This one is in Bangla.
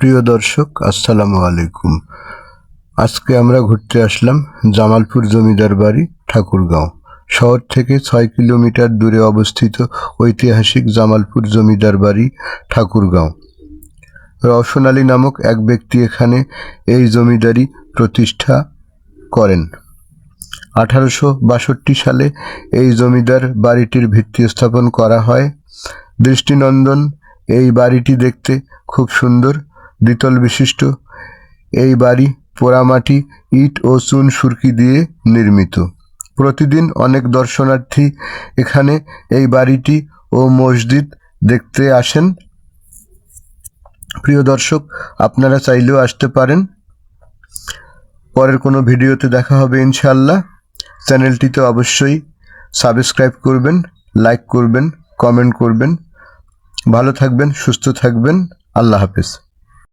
প্রিয় দর্শক, আসসালামু আলাইকুম। আজকে আমরা ঘুরতে আসলাম জামালপুর জমিদার বাড়ি, ঠাকুরগাঁও। শহর থেকে ছয় কিলোমিটার দূরে অবস্থিত ঐতিহাসিক জামালপুর জমিদার বাড়ি, ঠাকুরগাঁও। রওশন আলী নামক এক ব্যক্তি এখানে এই জমিদারি প্রতিষ্ঠা করেন। আঠারোশো বাষট্টি সালে এই জমিদার বাড়িটির ভিত্তি স্থাপন করা হয়। দৃষ্টিনন্দন এই বাড়িটি দেখতে খুব সুন্দর দ্বিতল বিশিষ্ট। এই বাড়ি, পোড়ামাটি, ইট ও চুন সুরকি দিয়ে নির্মিত। প্রতিদিন অনেক দর্শনার্থী এখানে এই বাড়িটি ও মসজিদ দেখতে আসেন। প্রিয় দর্শক, আপনারা চাইলেও আসতে পারেন। পরের কোনো ভিডিওতে দেখা হবে ইনশাআল্লাহ। চ্যানেলটিতে অবশ্যই সাবস্ক্রাইব করবেন, লাইক করবেন, কমেন্ট করবেন। ভালো থাকবেন, সুস্থ থাকবেন। আল্লাহ হাফেজ।